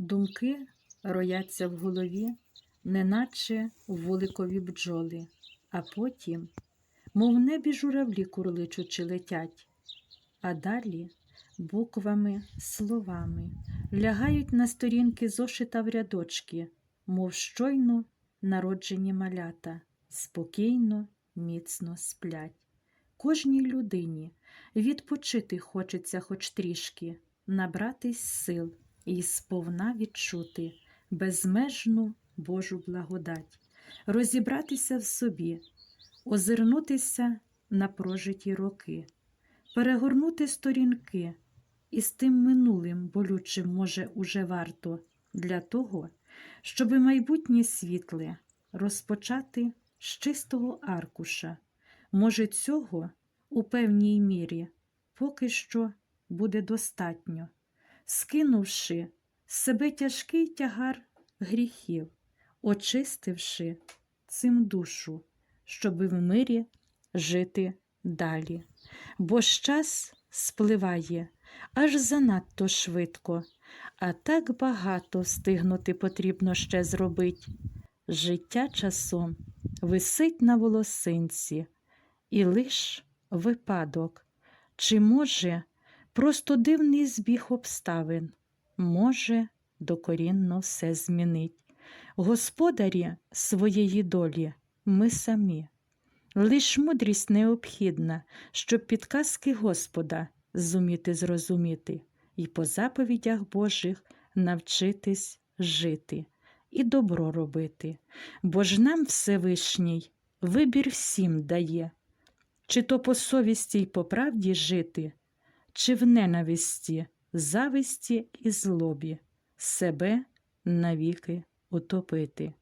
Думки рояться в голові, неначе вуликові бджоли, а потім, мов небі журавлі курличучи летять, а далі буквами, словами лягають на сторінки зошита в рядочки, мов щойно народжені малята, спокійно, міцно сплять. Кожній людині відпочити хочеться хоч трішки, набратись сил і сповна відчути безмежну Божу благодать, розібратися в собі, озирнутися на прожиті роки, перегорнути сторінки, і з тим минулим болючим, може, уже варто для того, щоби майбутнє світле розпочати з чистого аркуша. Може, цього у певній мірі поки що буде достатньо, скинувши з себе тяжкий тягар гріхів, очистивши цим душу, щоби в мирі жити далі. Бо ж час спливає аж занадто швидко, а так багато встигнути потрібно ще зробить. Життя часом висить на волосинці, і лиш випадок, чи може просто дивний збіг обставин, може докорінно все змінить. Господарі своєї долі ми самі. Лиш мудрість необхідна, щоб підказки Господа зуміти зрозуміти і по заповідях Божих навчитись жити і добро робити, бо ж нам Всевишній вибір всім дає, чи то по совісті й по правді жити, чи в ненависті, зависті і злобі себе навіки утопити.